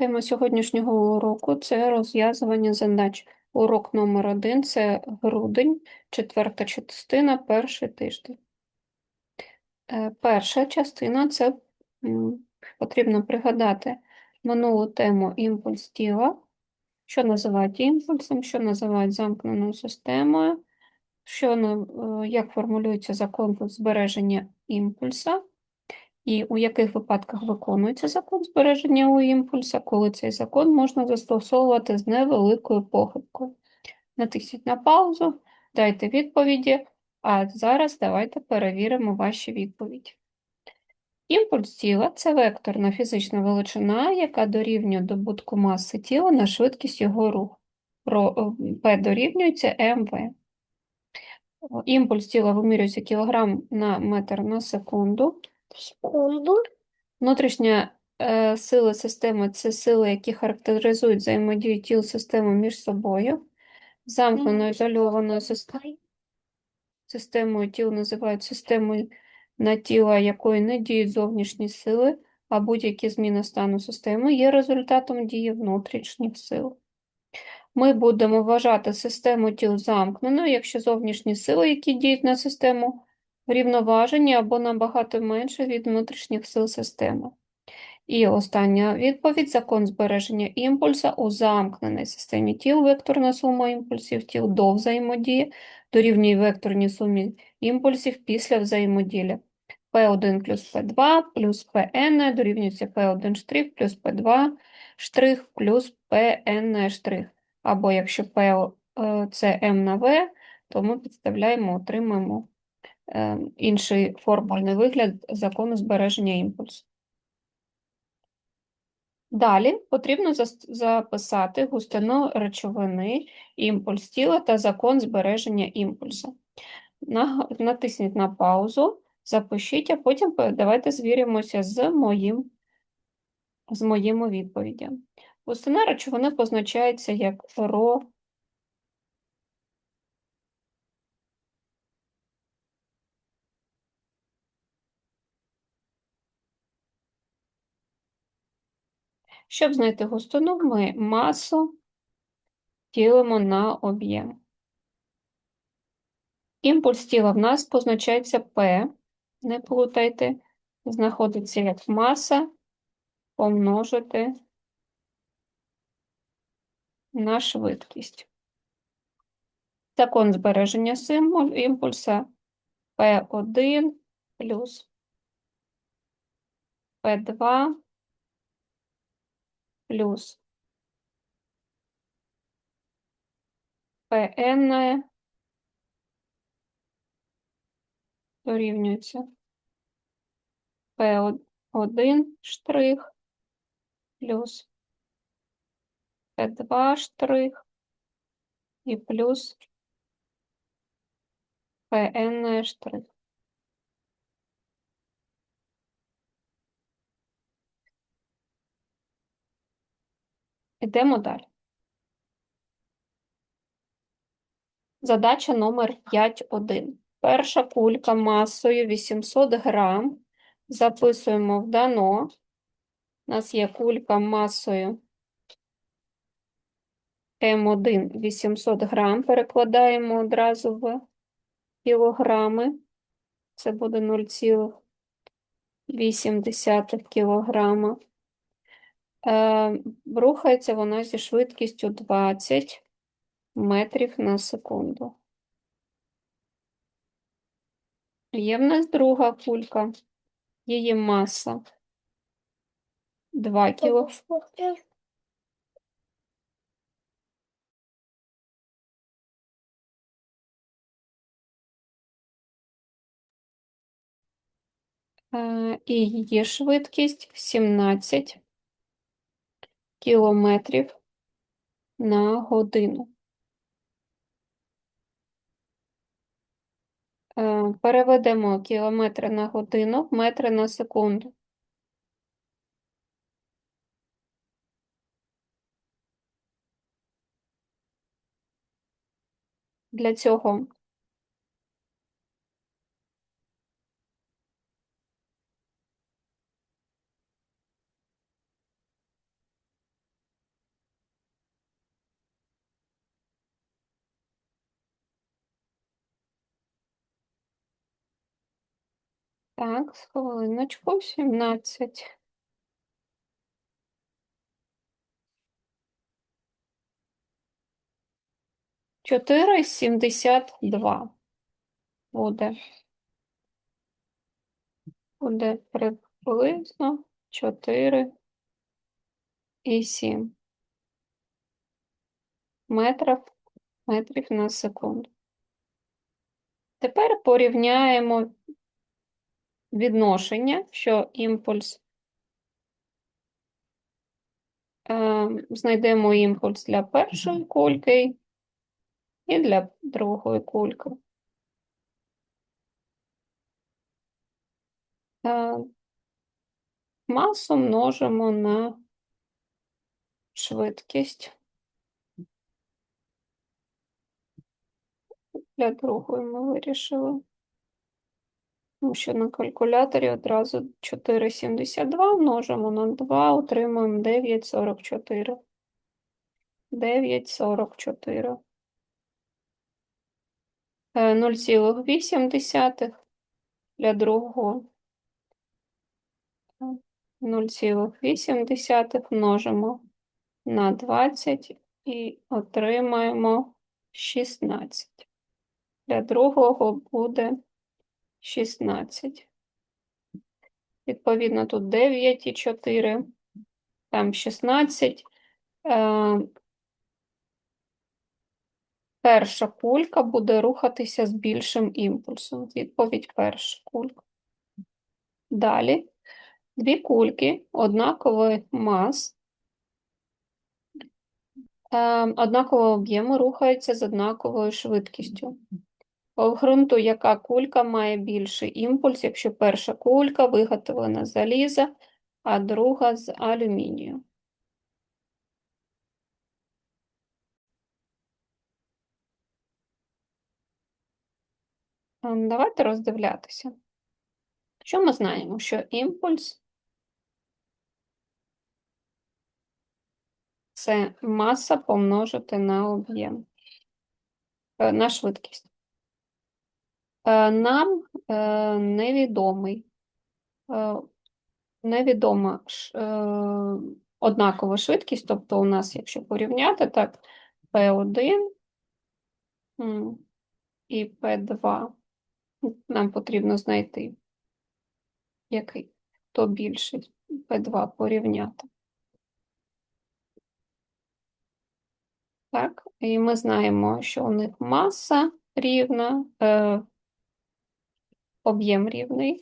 Тема сьогоднішнього уроку це розв'язування задач. Урок номер один це грудень, четверта частина, перший тиждень. Е, Перша частина це потрібно пригадати минулу тему імпульс тіла, що називають імпульсом, що називають замкненою системою, що, е, як формулюється закон збереження імпульса, і у яких випадках виконується закон збереження у імпульса, коли цей закон можна застосовувати з невеликою похибкою. Натисніть на паузу, дайте відповіді, а зараз давайте перевіримо ваші відповіді. Імпульс тіла це векторна фізична величина, яка дорівнює добутку маси тіла на швидкість його руху. Е, P дорівнюється МВ. Імпульс тіла вимірюється кілограм на метр на секунду. Секунду. Внутрішня е, сила системи це сили, які характеризують взаємодію тіл системи між собою. Замкнено ізольованою системою, системою тіл називають системою на тіла, якої не діють зовнішні сили, а будь-які зміни стану системи є результатом дії внутрішніх сил. Ми будемо вважати систему тіл замкненою, якщо зовнішні сили, які діють на систему, рівноважені або набагато менше від внутрішніх сил системи. І остання відповідь – закон збереження імпульса у замкненій системі тіл. Векторна сума імпульсів тіл до взаємодії дорівнює векторній сумі імпульсів після взаємоділля. P1 плюс P2 плюс Pn дорівнюється P1 штрих плюс P2 штрих плюс Pn штрих. Або якщо P е, це M на V, то ми підставляємо, отримаємо інший формульний вигляд закону збереження імпульсу. Далі потрібно записати густину речовини, імпульс тіла та закон збереження імпульсу. Натисніть на паузу, запишіть, а потім давайте звіримося з моїм, з моїми відповідями. Густина речовини позначається як ро Щоб знайти густину, ми масу ділимо на об'єм. Імпульс тіла в нас позначається P, не плутайте, знаходиться як маса помножити на швидкість. Закон збереження символ імпульса P1 плюс P2 плюс Pn дорівнюється P1 штрих плюс P2 штрих і плюс Pn штрих. Ідемо далі. Задача номер 5.1. Перша кулька масою 800 грам. Записуємо в дано. У нас є кулька масою М1 800 грам. Перекладаємо одразу в кілограми. Це буде 0,8 кілограма. Е, рухається вона зі швидкістю 20 метрів на секунду. Є в нас друга кулька. Її маса 2 кіло. Е, І її швидкість 17 кілометрів на годину. Е, Переведемо кілометри на годину в метри на секунду. Для цього Так, хвилиночку, 17. Чотири сімдесят два буде. Буде приблизно 4 і 7 метрів, метрів на секунду. Тепер порівняємо відношення, що імпульс, е, знайдемо імпульс для першої кульки і для другої кульки. Е, масу множимо на швидкість. Для другої ми вирішили. Тому що на калькуляторі одразу 4,72 множимо на 2, отримуємо 9,44. 9,44. Е, 0,8 для другого. 0,8 множимо на 20 і отримаємо 16. Для другого буде 16. Відповідно, тут 9 і 4, там 16. Е, Перша кулька буде рухатися з більшим імпульсом. Відповідь перша кулька. Далі дві кульки однакової мас, е, однакового об'єму рухаються з однаковою швидкістю. По ґрунту, яка кулька має більший імпульс, якщо перша кулька виготовлена з заліза, а друга з алюмінію. Ем, Давайте роздивлятися. Що ми знаємо? Що імпульс це маса помножити на об'єм, е, на швидкість. Е, Нам е, невідомий, е, невідома однакова швидкість, тобто у нас, якщо порівняти, так, P1 і P2, нам потрібно знайти, який, хто більший, P2 порівняти. Так, і ми знаємо, що у них маса рівна, об'єм рівний.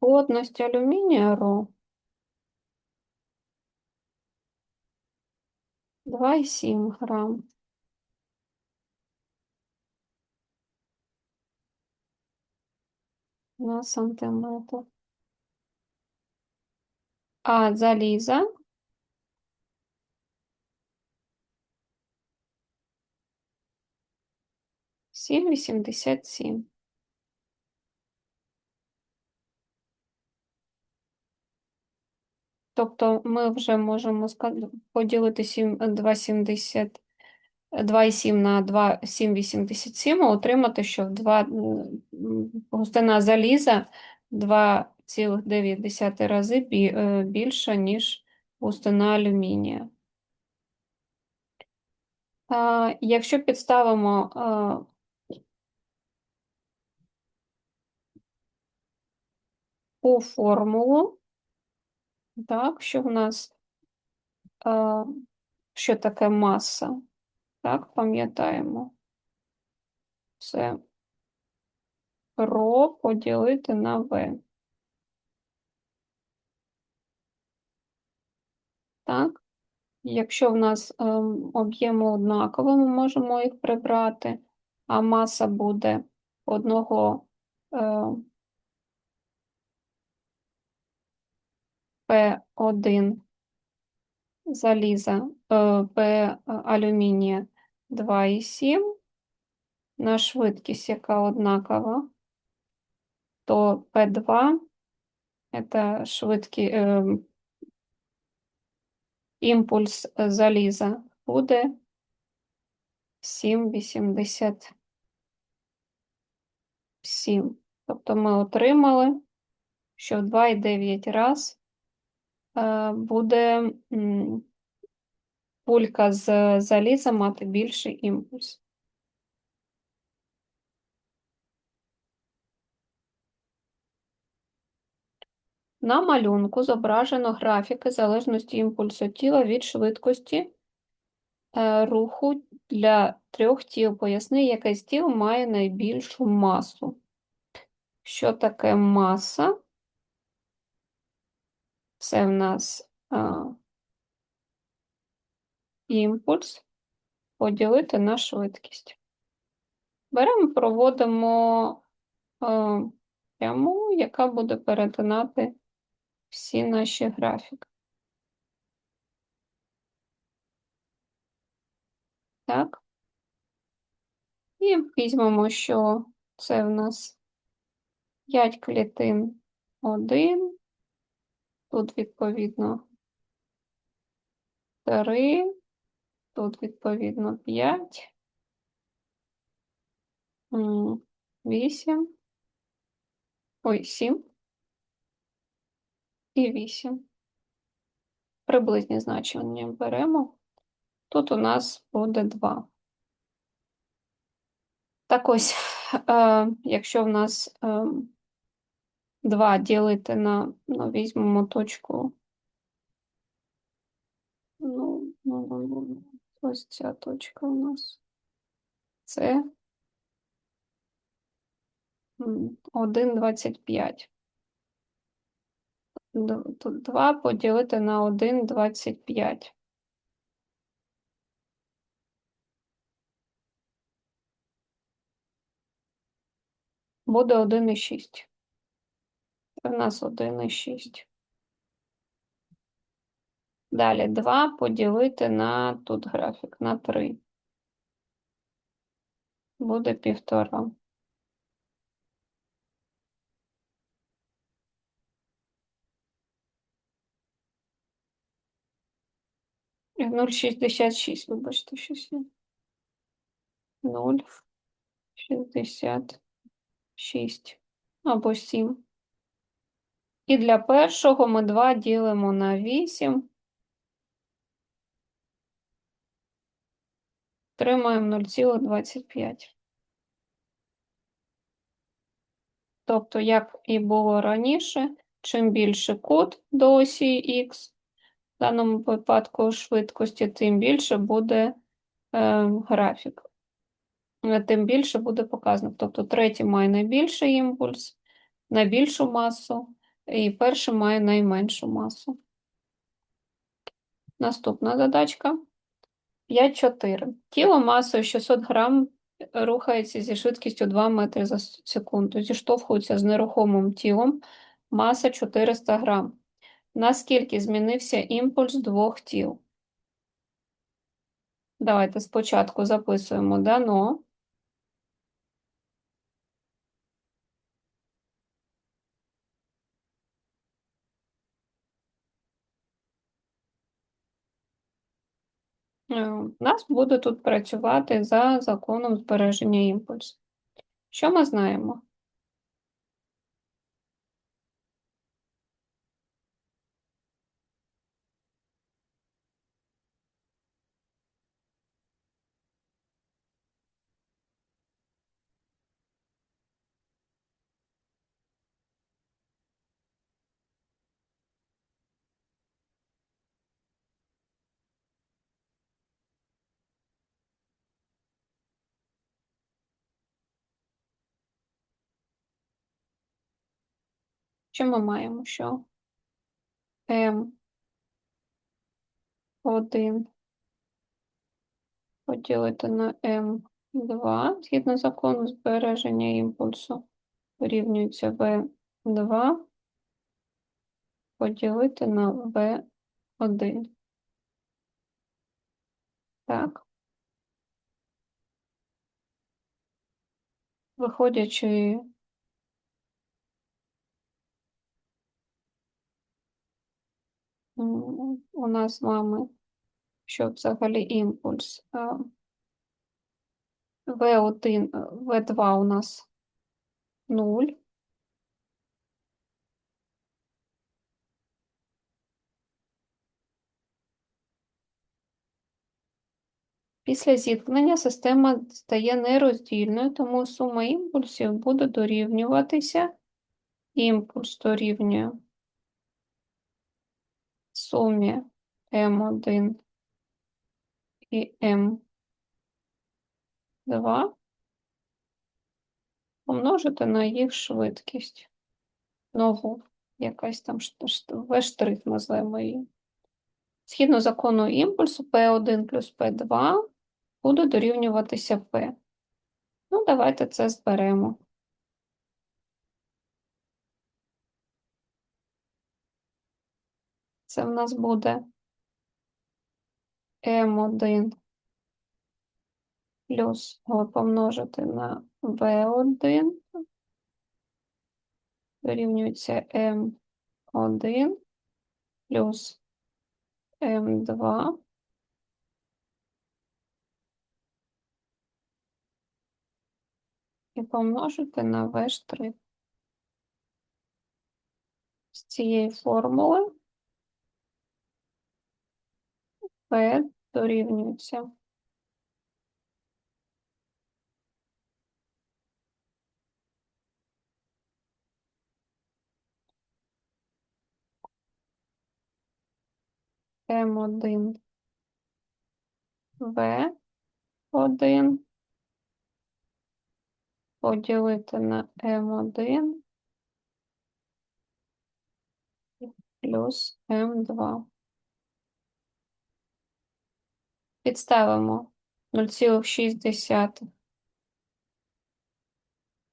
Плотность алюминия ро 2,7 грамм. на сантиметр. А заліза – 7,87. Тобто ми вже можемо поділити 7, 2,70, 2,7 на 2, 7,87 і отримати, що 2, густина заліза 2,9 рази е, більша, ніж густина алюмінія. Якщо підставимо у формулу, так, що в нас, а, що таке маса, так, пам'ятаємо. Це ро поділити на В. Так? Якщо в нас ем, об'єми однакові, ми можемо їх прибрати, а маса буде одного е, P1 заліза, е, P алюмінія 2,7 на швидкість, яка однакова, то P2 це швидкий е, імпульс заліза буде 7,87. Тобто ми отримали, що в 2,9 раз е, буде пулька з заліза мати більший імпульс. На малюнку зображено графіки залежності імпульсу тіла від швидкості е, руху для трьох тіл. Поясни, яке з тіл має найбільшу масу. Що таке маса? Це в нас а, імпульс поділити на швидкість. Беремо, проводимо а, пряму, яка буде перетинати всі наші графіки. Так. І візьмемо, що це в нас 5 клітин 1, тут відповідно 3, тут відповідно 5, 8, ой, 7 і 8. Приблизні значення беремо. Тут у нас буде 2. Так ось, е, якщо в нас е, 2 ділити на, ну, візьмемо точку, ну, ну, ну, ну, ось ця точка у нас. Це 1,25. Тут 2 поділити на 1,25. Буде 1,6. Це в нас 1,6. Далі 2 поділити на тут графік, на 3. Буде півтора. Нуль шістдесят шість, вибачте, щось є. Нуль шістдесят шість або сім. І для першого ми 2 ділимо на 8. Тримаємо 0,25. Тобто, як і було раніше, чим більше кут до осі Х, в даному випадку швидкості, тим більше буде е, графік. Е, тим більше буде показано. Тобто, третій має найбільший імпульс, найбільшу масу, і перший має найменшу масу. Наступна задачка. 5,4. Тіло масою 600 грам рухається зі швидкістю 2 метри за секунду. Зіштовхується з нерухомим тілом маса 400 грам. Наскільки змінився імпульс двох тіл? Давайте спочатку записуємо дано. Нас буде тут працювати за законом збереження імпульсу. Що ми знаємо? Що ми маємо? Що М 1 поділити на М2 згідно закону збереження імпульсу дорівнюється В2 поділити на В1. Так. Виходячи у нас з вами, що взагалі імпульс В1, е, В2 у нас 0. Після зіткнення система стає нероздільною, тому сума імпульсів буде дорівнюватися. Імпульс дорівнює сумі М1 і М2 помножити на їх швидкість. Нову, якась там В-штрих назвемо її. Згідно закону імпульсу, P1 плюс P2 буде дорівнюватися P. Ну, давайте це зберемо. Це в нас буде М1 плюс помножити на В1 дорівнюється М1 плюс М2 і помножити на В'. З цієї формули P дорівнюється. М1 В1 поділити на М1 плюс М2. Підставимо 0,6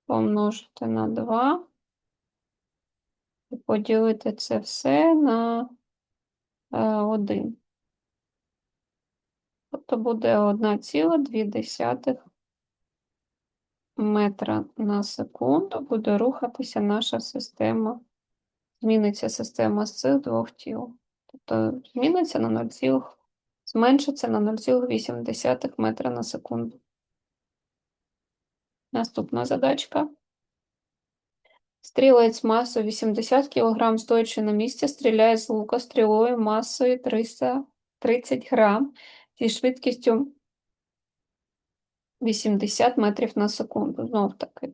помножити на 2 і поділити це все на 1. Тобто буде 1,2 метра на секунду буде рухатися наша система. Зміниться система з цих двох тіл. Тобто зміниться на 0, зменшиться на 0,8 метра на секунду. Наступна задачка. Стрілець масою 80 кг, стоячи на місці, стріляє з лука стрілою масою 330 грам зі швидкістю 80 метрів на секунду. Знов таки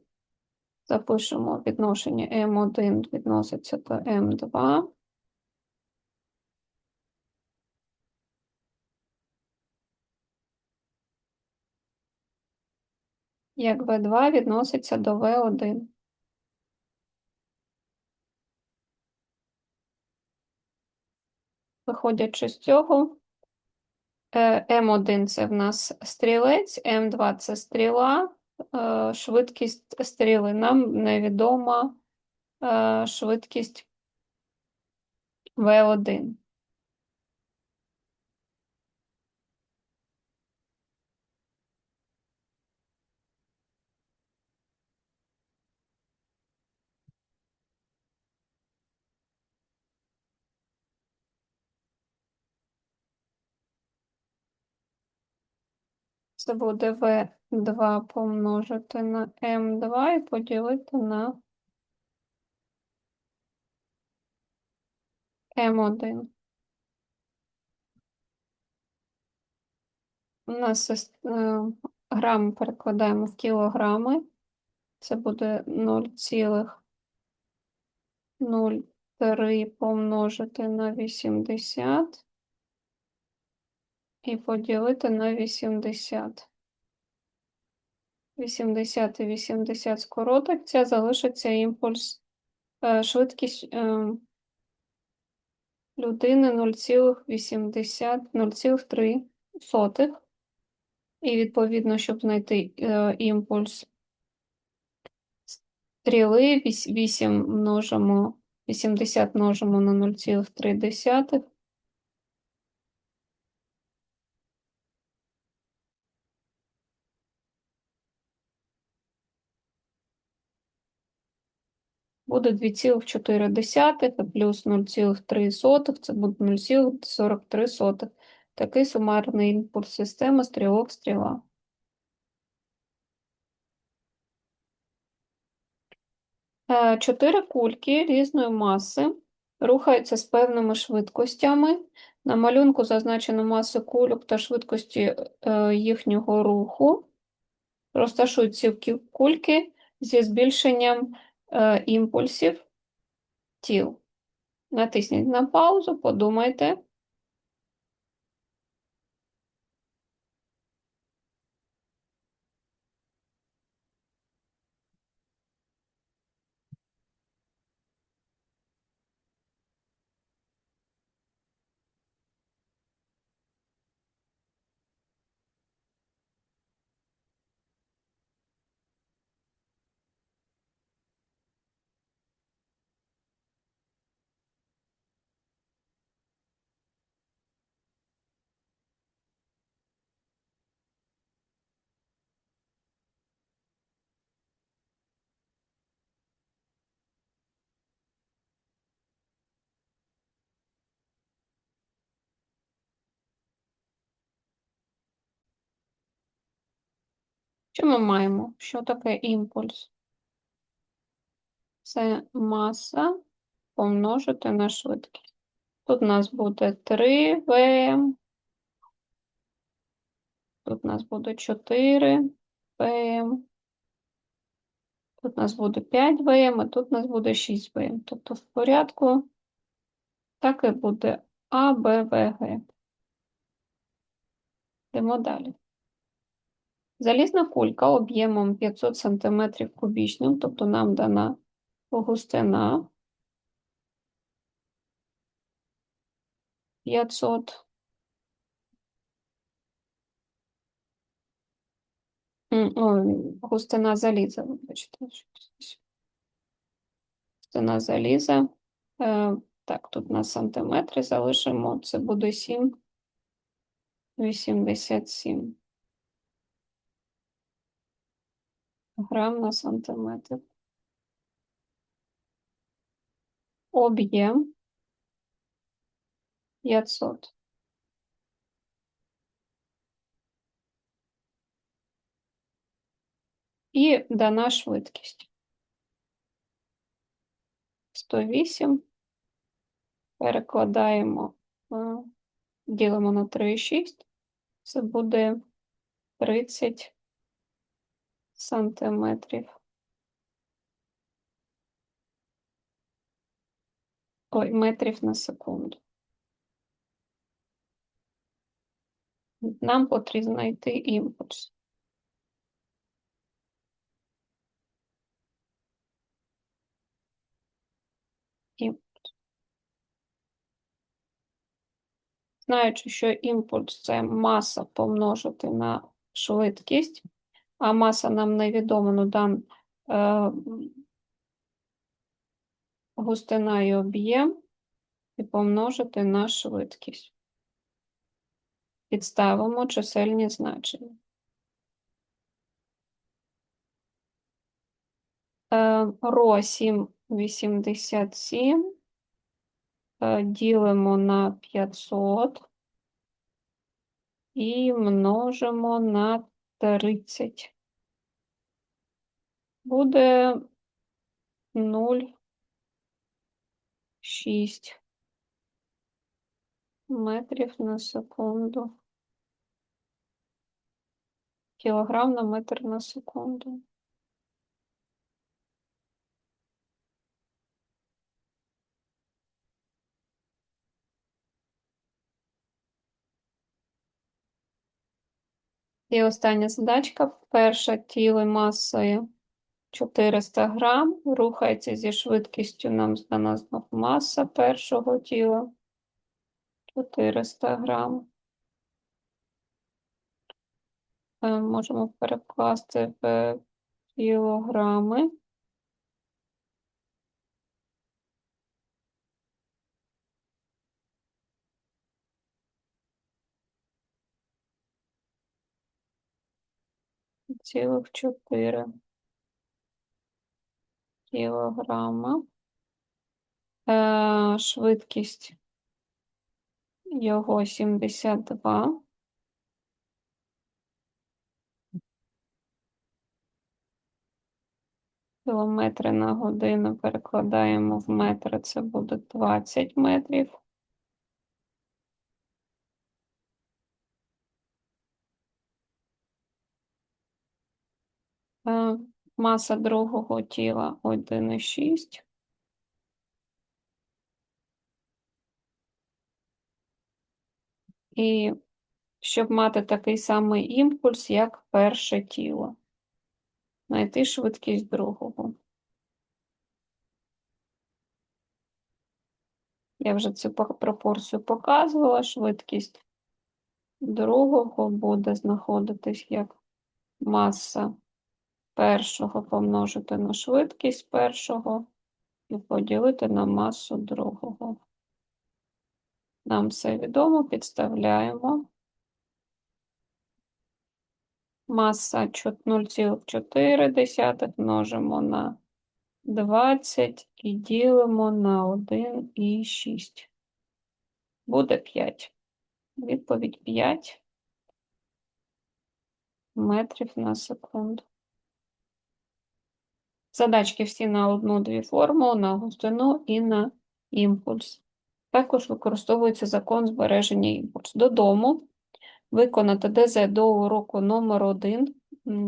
запишемо відношення М1 відноситься до М2. Як В2 відноситься до В1. Виходячи з цього, М1 це в нас стрілець, М2 це стріла, е, швидкість стріли. Нам невідома е, швидкість В1. Це буде В2 помножити на М2 і поділити на М1. У нас е, грам перекладаємо в кілограми. Це буде 0,03 помножити на 80 і поділити на 80. 80 і 80 скоротиться, залишиться імпульс, е, швидкість, е, людини 0,80, 0,3 сотих. І відповідно, щоб знайти е, імпульс стріли, 8 множимо, 80 множимо на 0,3. Буде 2,4 плюс 0,3, це буде 0,43. Такий сумарний імпульс системи стрілок стріла. Е, Чотири кульки різної маси рухаються з певними швидкостями. На малюнку зазначено маси кульок та швидкості е, їхнього руху. Розташують ці кульки зі збільшенням е, імпульсів тіл. Натисніть на паузу, подумайте. Що ми маємо? Що таке імпульс? Це маса помножити на швидкість. Тут у нас буде 3 ВМ. Тут у нас буде 4 ВМ. Тут у нас буде 5 ВМ, і тут у нас буде 6 ВМ. Тобто в порядку так і буде А, Б, В, Г. Йдемо далі. Залізна кулька об'ємом 500 см кубічним, тобто нам дана густина 500 Ой, густина заліза, вибачте. Густина заліза. Е, так, тут на сантиметри залишимо. Це буде 7,87 грам на сантиметр. Об'єм 500. І дана швидкість. 108. Перекладаємо, е, ділимо на 3,6. Це буде 30 сантиметрів. Ой, метрів на секунду. Нам потрібно знайти імпульс. Імпульс. Знаючи, що імпульс це маса помножити на швидкість, а маса нам невідома, ну там е, густина і об'єм, і помножити на швидкість. Підставимо чисельні значення. Е, ро 7,87 е, ділимо на 500 і множимо на 30. Буде 0,6 метрів на секунду. Кілограм на метр на секунду. І остання задачка. Перша тіло масою 400 грам, рухається зі швидкістю, нам здана знов маса першого тіла 400 грам. Е, Можемо перекласти в кілограми. Цілих 4 кілограма. Е, Швидкість його 72. Кілометри на годину перекладаємо в метри, це буде 20 метрів. Е, Маса другого тіла 1,6. І щоб мати такий самий імпульс, як перше тіло. Знайти швидкість другого. Я вже цю пропорцію показувала. Швидкість другого буде знаходитись як маса першого помножити на швидкість першого і поділити на масу другого. Нам все відомо, підставляємо. Маса 0,4 множимо на 20 і ділимо на 1,6. Буде 5. Відповідь 5 метрів на секунду. Задачки всі на одну-дві формули, на густину і на імпульс. Також використовується закон збереження імпульсу. Додому виконати ДЗ до уроку номер 1.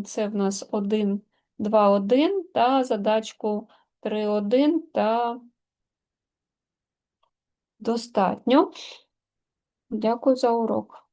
Це в нас 1, 2, 1 та задачку 3, 1 та достатньо. Дякую за урок.